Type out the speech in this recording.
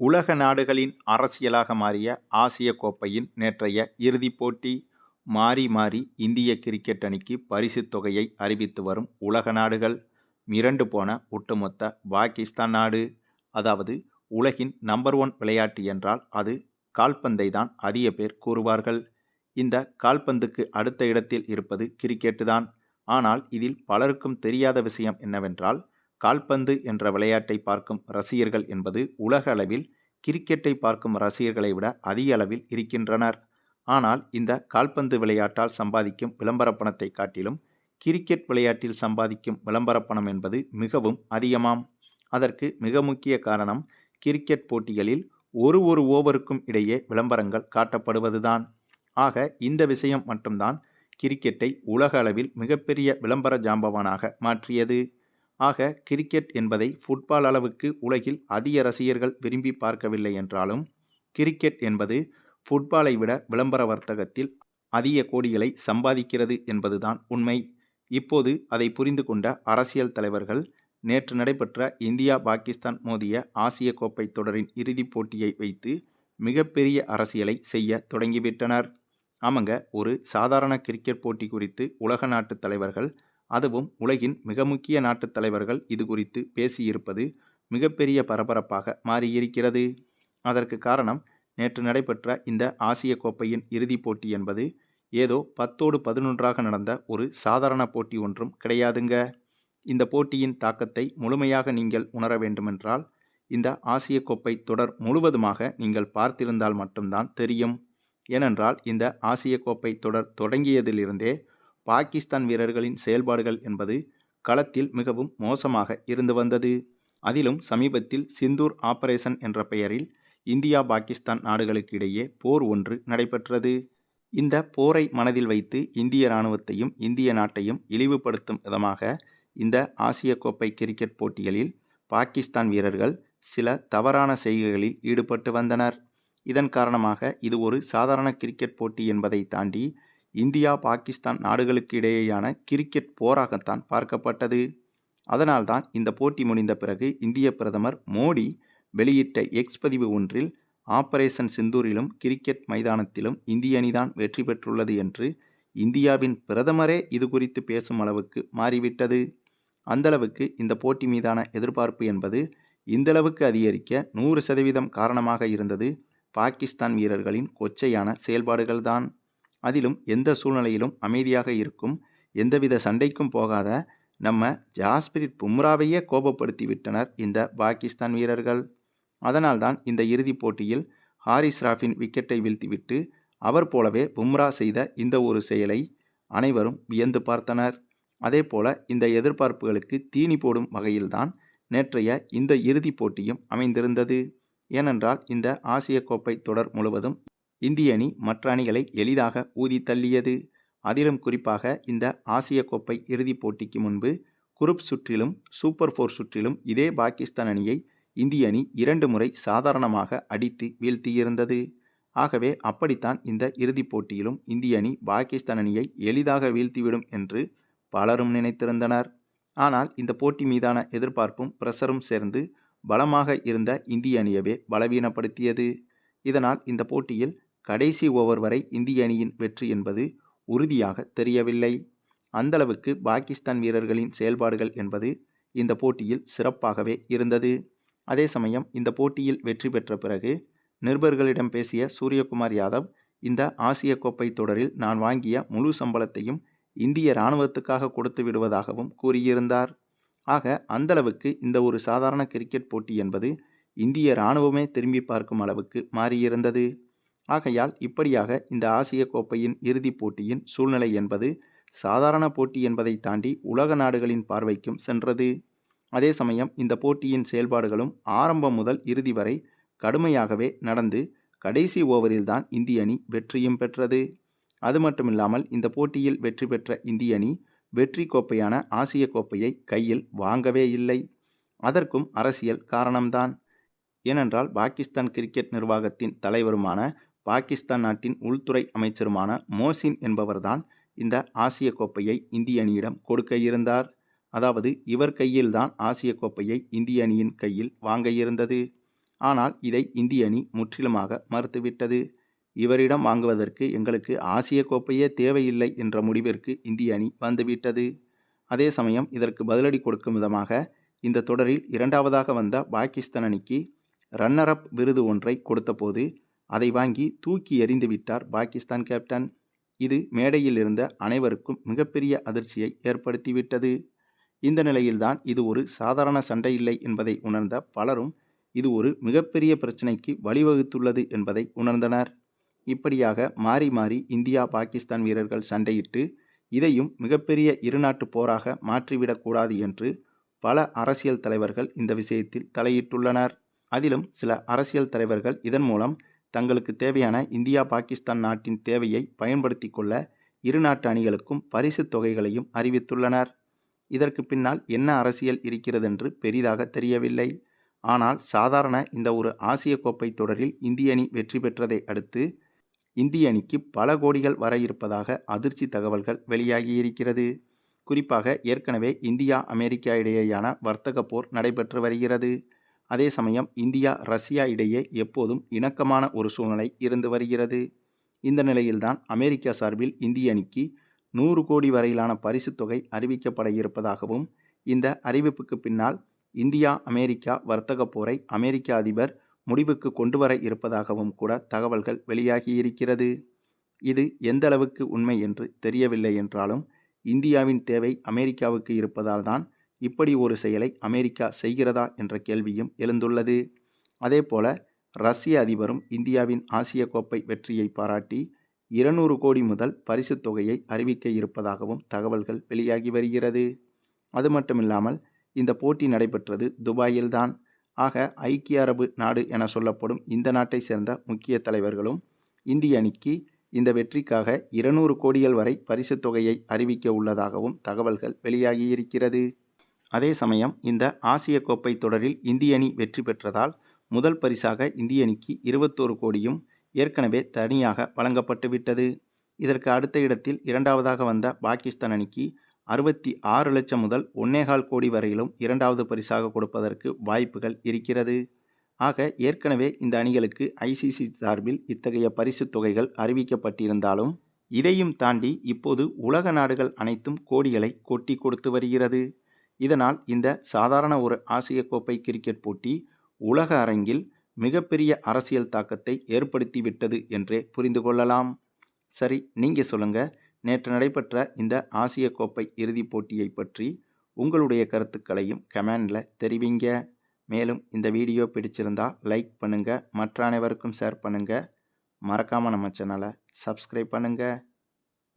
உலக நாடுகளின் அரசியலாக மாறிய ஆசிய கோப்பையின் நேற்றைய இறுதிப் போட்டி மாறி மாறி இந்திய கிரிக்கெட் அணிக்கு பரிசுத் தொகையை அறிவித்து வரும் உலக நாடுகள். மிரண்டு போன ஒட்டுமொத்த பாகிஸ்தான் நாடு. அதாவது உலகின் நம்பர் ஒன் விளையாட்டு என்றால் அது கால்பந்தை தான் அதிக பேர் கூறுவார்கள். இந்த கால்பந்துக்கு அடுத்த இடத்தில் இருப்பது கிரிக்கெட்டு தான் ஆனால் இதில் பலருக்கும் தெரியாத விஷயம் என்னவென்றால் கால்பந்து என்ற விளையாட்டை பார்க்கும் ரசிகர்கள் என்பது உலக அளவில் கிரிக்கெட்டை பார்க்கும் ரசிகர்களை விட அதிக அளவில் இருக்கின்றனர். ஆனால் இந்த கால்பந்து விளையாட்டால் சம்பாதிக்கும் விளம்பர பணத்தை காட்டிலும் கிரிக்கெட் விளையாட்டில் சம்பாதிக்கும் விளம்பர பணம் என்பது மிகவும் அதிகமாம். அதற்கு மிக முக்கிய காரணம் கிரிக்கெட் போட்டிகளில் ஒரு ஒரு ஓவருக்கும் இடையே விளம்பரங்கள் காட்டப்படுவதுதான். ஆக இந்த விஷயம் மட்டும்தான் கிரிக்கெட்டை உலக அளவில் மிகப்பெரிய விளம்பர ஜாம்பவானாக மாற்றியது. ஆக கிரிக்கெட் என்பதை ஃபுட்பால் அளவுக்கு உலகில் அதிக ரசிகர்கள் விரும்பி பார்க்கவில்லை என்றாலும் கிரிக்கெட் என்பது ஃபுட்பாலை விட விளம்பர வர்த்தகத்தில் அதிக கோடிகளை சம்பாதிக்கிறது என்பதுதான் உண்மை. இப்போது அதை புரிந்து கொண்ட அரசியல் தலைவர்கள் நேற்று நடைபெற்ற இந்தியா பாகிஸ்தான் மோதிய ஆசிய கோப்பை தொடரின் இறுதிப் போட்டியை வைத்து மிகப்பெரிய அரசியலை செய்ய தொடங்கிவிட்டனர் ஆமாங்க ஒரு சாதாரண கிரிக்கெட் போட்டி குறித்து உலக நாட்டு தலைவர்கள் அதுவும் உலகின் மிக முக்கிய நாட்டுத் தலைவர்கள் இது குறித்து பேசியிருப்பது மிகப்பெரிய பரபரப்பாக மாறியிருக்கிறது. அதற்கு காரணம் நேற்று நடைபெற்ற இந்த ஆசிய கோப்பையின் இறுதிப் போட்டி என்பது ஏதோ பத்தோடு பதினொன்றாக நடந்த ஒரு சாதாரண போட்டி ஒன்றும் கிடையாதுங்க. இந்த போட்டியின் தாக்கத்தை முழுமையாக நீங்கள் உணர வேண்டுமென்றால் இந்த ஆசிய கோப்பை தொடர் முழுவதுமாக நீங்கள் பார்த்திருந்தால் மட்டும்தான் தெரியும். ஏனென்றால் இந்த ஆசிய கோப்பை தொடர் தொடங்கியதிலிருந்தே பாகிஸ்தான் வீரர்களின் செயல்பாடுகள் என்பது களத்தில் மிகவும் மோசமாக இருந்து வந்தது. அதிலும் சமீபத்தில் சிந்தூர் ஆபரேஷன் என்ற பெயரில் இந்தியா பாகிஸ்தான் நாடுகளுக்கு இடையே போர் ஒன்று நடைபெற்றது. இந்த போரை மனதில் வைத்து இந்திய இராணுவத்தையும் இந்திய நாட்டையும் இழிவுபடுத்தும் விதமாக இந்த ஆசிய கோப்பை கிரிக்கெட் போட்டிகளில் பாகிஸ்தான் வீரர்கள் சில தவறான செய்கைகளில் ஈடுபட்டு வந்தனர். இதன் காரணமாக இது ஒரு சாதாரண கிரிக்கெட் போட்டி என்பதை தாண்டி இந்தியா பாகிஸ்தான் நாடுகளுக்கு இடையேயான கிரிக்கெட் போராகத்தான் பார்க்கப்பட்டது. அதனால்தான் இந்த போட்டி முடிந்த பிறகு இந்திய பிரதமர் மோடி வெளியிட்ட எக்ஸ் பதிவு ஒன்றில் ஆபரேஷன் சிந்தூரிலும் கிரிக்கெட் மைதானத்திலும் இந்திய அணிதான் வெற்றி பெற்றுள்ளது என்று இந்தியாவின் பிரதமரே இது குறித்து பேசும் அளவுக்கு மாறிவிட்டது. அந்தளவுக்கு இந்த போட்டி மீதான எதிர்பார்ப்பு என்பது இந்தளவுக்கு அதிகரிக்க நூறு சதவீதம் காரணமாக இருந்தது. பாகிஸ்தான் வீரர்களின் கொச்சையான செயல்பாடுகள்தான். அதிலும் எந்த சூழ்நிலையிலும் அமைதியாக இருக்கும். எந்தவித சண்டைக்கும் போகாத நம்ம ஜாஸ்பிரித் பும்ராவையே கோபப்படுத்தி விட்டனர் இந்த பாகிஸ்தான் வீரர்கள். அதனால்தான் இந்த இறுதிப் போட்டியில் ஹாரிஸ் ராஃபின் விக்கெட்டை வீழ்த்திவிட்டு அவர் போலவே பும்ரா செய்த இந்த ஒரு செயலை அனைவரும் வியந்து பார்த்தனர். அதே போல இந்த எதிர்பார்ப்புகளுக்கு தீனி போடும் வகையில்தான் நேற்றைய இந்த இறுதிப் போட்டியும் அமைந்திருந்தது. ஏனென்றால் இந்த ஆசிய கோப்பை தொடர் முழுவதும் இந்திய அணி மற்ற அணிகளை எளிதாக ஊதி தள்ளியது. அதிலும் குறிப்பாக இந்த ஆசிய கோப்பை இறுதிப் போட்டிக்கு முன்பு குரூப் சுற்றிலும் சூப்பர் ஃபோர் சுற்றிலும் இதே பாகிஸ்தான் அணியை இந்திய அணி இரண்டு முறை சாதாரணமாக அடித்து வீழ்த்தியிருந்தது. ஆகவே அப்படித்தான் இந்த இறுதிப் போட்டியிலும் இந்திய அணி பாகிஸ்தான் அணியை எளிதாக வீழ்த்திவிடும் என்று பலரும் நினைத்திருந்தனர். ஆனால் இந்த போட்டி மீதான எதிர்பார்ப்பும் பிரஷரும் சேர்ந்து பலமாக இருந்த இந்திய அணியவே பலவீனப்படுத்தியது. இதனால் இந்த போட்டியில் கடைசி ஓவர் வரை இந்திய அணியின் வெற்றி என்பது உறுதியாக தெரியவில்லை. அந்தளவுக்கு பாகிஸ்தான் வீரர்களின் செயல்பாடுகள் என்பது இந்த போட்டியில் சிறப்பாகவே இருந்தது. அதே சமயம் இந்த போட்டியில் வெற்றி பெற்ற பிறகு நிருபர்களிடம் பேசிய சூரியகுமார் யாதவ் இந்த ஆசிய கோப்பை தொடரில் நான் வாங்கிய முழு சம்பளத்தையும் இந்திய இராணுவத்துக்காக கொடுத்து விடுவதாகவும் கூறியிருந்தார். ஆக அந்தளவுக்கு இந்த ஒரு சாதாரண கிரிக்கெட் போட்டி என்பது இந்திய இராணுவமே திரும்பி பார்க்கும் அளவுக்கு மாறியிருந்தது. ஆகையால் இப்படியாக இந்த ஆசிய கோப்பையின் இறுதிப் போட்டியின் சூழ்நிலை என்பது சாதாரண போட்டி என்பதை தாண்டி உலக நாடுகளின் பார்வைக்கும் சென்றது. அதே சமயம் இந்த போட்டியின் செயல்பாடுகளும் ஆரம்பம் முதல் இறுதி வரை கடுமையாகவே நடந்து கடைசி ஓவரில்தான் இந்திய அணி வெற்றியும் பெற்றது. அது மட்டுமில்லாமல் இந்த போட்டியில் வெற்றி பெற்ற இந்திய அணி வெற்றி கோப்பையான ஆசிய கோப்பையை கையில் வாங்கவே இல்லை. அதற்கும் அரசியல் காரணம்தான். ஏனென்றால் பாகிஸ்தான் கிரிக்கெட் நிர்வாகத்தின் தலைவருமான பாகிஸ்தான் நாட்டின் உள்துறை அமைச்சருமான மோசின் என்பவர்தான் இந்த ஆசிய கோப்பையை இந்திய அணியிடம் கொடுக்க இருந்தார். அதாவது இவர் கையில்தான் ஆசிய கோப்பையை இந்திய அணியின் கையில் வாங்க இருந்தது. ஆனால் இதை இந்திய அணி முற்றிலுமாக மறுத்துவிட்டது. இவரிடம் வாங்குவதற்கு எங்களுக்கு ஆசிய கோப்பையே தேவையில்லை என்ற முடிவிற்கு இந்திய அணி வந்துவிட்டது. அதே சமயம் இதற்கு பதிலடி கொடுக்கும் விதமாக இந்த தொடரில் இரண்டாவதாக வந்த பாகிஸ்தான் அணிக்கு ரன்னரப் விருது ஒன்றை கொடுத்தபோது அதை வாங்கி தூக்கி எறிந்து விட்டார் பாகிஸ்தான் கேப்டன் இது மேடையில் இருந்த அனைவருக்கும் மிகப்பெரிய அதிர்ச்சியை ஏற்படுத்திவிட்டது. இந்த நிலையில்தான் இது ஒரு சாதாரண சண்டை இல்லை என்பதை உணர்ந்த பலரும் இது ஒரு மிகப்பெரிய பிரச்சனைக்கு வழிவகுத்துள்ளது என்பதை உணர்ந்தனர். இப்படியாக மாறி மாறி இந்தியா பாகிஸ்தான் வீரர்கள் சண்டையிட்டு இதையும் மிகப்பெரிய இருநாட்டு போராக மாற்றிவிடக்கூடாது என்று பல அரசியல் தலைவர்கள் இந்த விஷயத்தில் தலையிட்டுள்ளனர். அதிலும் சில அரசியல் தலைவர்கள் இதன் மூலம் தங்களுக்கு தேவையான இந்தியா பாகிஸ்தான் நாட்டின் தேவையை பயன்படுத்தி கொள்ள இரு நாட்டு அணிகளுக்கும் பரிசு தொகைகளையும் அறிவித்துள்ளனர். இதற்கு பின்னால் என்ன அரசியல் இருக்கிறதென்று பெரிதாக தெரியவில்லை. ஆனால் சாதாரண இந்த ஒரு ஆசிய கோப்பை தொடரில் இந்திய அணி வெற்றி பெற்றதை அடுத்து இந்திய அணிக்கு பல கோடிகள் வர இருப்பதாக அதிர்ச்சி தகவல்கள் வெளியாகியிருக்கிறது. குறிப்பாக ஏற்கனவே இந்தியா அமெரிக்கா இடையேயான வர்த்தக போர் நடைபெற்று வருகிறது. அதே சமயம் இந்தியா ரஷ்யா இடையே எப்போதும் இணக்கமான ஒரு சூழ்நிலை இருந்து வருகிறது. இந்த நிலையில்தான் அமெரிக்கா சார்பில் இந்திய அணிக்கு நூறு கோடி வரையிலான பரிசுத் தொகை அறிவிக்கப்பட இருப்பதாகவும் இந்த அறிவிப்புக்கு பின்னால் இந்தியா அமெரிக்கா வர்த்தக போரை அமெரிக்க அதிபர் முடிவுக்கு கொண்டு வர இருப்பதாகவும் கூட தகவல்கள் வெளியாகியிருக்கிறது இது எந்த அளவுக்கு உண்மை என்று தெரியவில்லை என்றாலும் இந்தியாவின் தேவை அமெரிக்காவுக்கு இருப்பதால் தான் இப்படி ஒரு செயலை அமெரிக்கா செய்கிறதா என்ற கேள்வியும் எழுந்துள்ளது. அதேபோல ரஷ்ய அதிபரும் இந்தியாவின் ஆசிய கோப்பை வெற்றியை பாராட்டி இருநூறு கோடி முதல் பரிசுத் தொகையை அறிவிக்க இருப்பதாகவும் தகவல்கள் வெளியாகி வருகிறது. அது மட்டுமில்லாமல் இந்த போட்டி நடைபெற்றது துபாயில்தான். ஆக ஐக்கிய அரபு நாடு என சொல்லப்படும் இந்த நாட்டை சேர்ந்த முக்கிய தலைவர்களும் இந்திய அணிக்கு இந்த வெற்றிக்காக இருநூறு கோடிகள் வரை பரிசுத் தொகையை அறிவிக்க உள்ளதாகவும் தகவல்கள் வெளியாகியிருக்கிறது அதே சமயம் இந்த ஆசிய கோப்பை தொடரில் இந்திய அணி வெற்றி பெற்றதால் முதல் பரிசாக இந்திய அணிக்கு இருபத்தோரு கோடியும் ஏற்கனவே தனியாக வழங்கப்பட்டுவிட்டது இதற்கு அடுத்த இடத்தில் இரண்டாவதாக வந்த பாகிஸ்தான் அணிக்கு அறுபத்தி ஆறு லட்சம் முதல் ஒன்னேகால் கோடி வரையிலும் இரண்டாவது பரிசாக கொடுப்பதற்கு வாய்ப்புகள் இருக்கிறது. ஆக ஏற்கனவே இந்த அணிகளுக்கு ஐசிசி சார்பில் இத்தகைய பரிசுத் தொகைகள் அறிவிக்கப்பட்டிருந்தாலும் இதையும் தாண்டி இப்போது உலக நாடுகள் அனைத்தும் கோடிகளை கொட்டி கொடுத்து வருகிறது. இதனால் இந்த சாதாரண ஒரு ஆசிய கோப்பை கிரிக்கெட் போட்டி உலக அரங்கில் மிகப்பெரிய அரசியல் தாக்கத்தை ஏற்படுத்திவிட்டது என்றே புரிந்து கொள்ளலாம். சரி நீங்கள் சொல்லுங்கள் நேற்று நடைபெற்ற இந்த ஆசிய கோப்பை இறுதிப் போட்டியை பற்றி உங்களுடைய கருத்துக்களையும் கமெண்டில் தெரிவிங்க. மேலும் இந்த வீடியோ பிடிச்சிருந்தா லைக் பண்ணுங்கள் மற்ற அனைவருக்கும் ஷேர் பண்ணுங்கள் மறக்காமல் நம்ம சேனலை சப்ஸ்கிரைப் பண்ணுங்கள்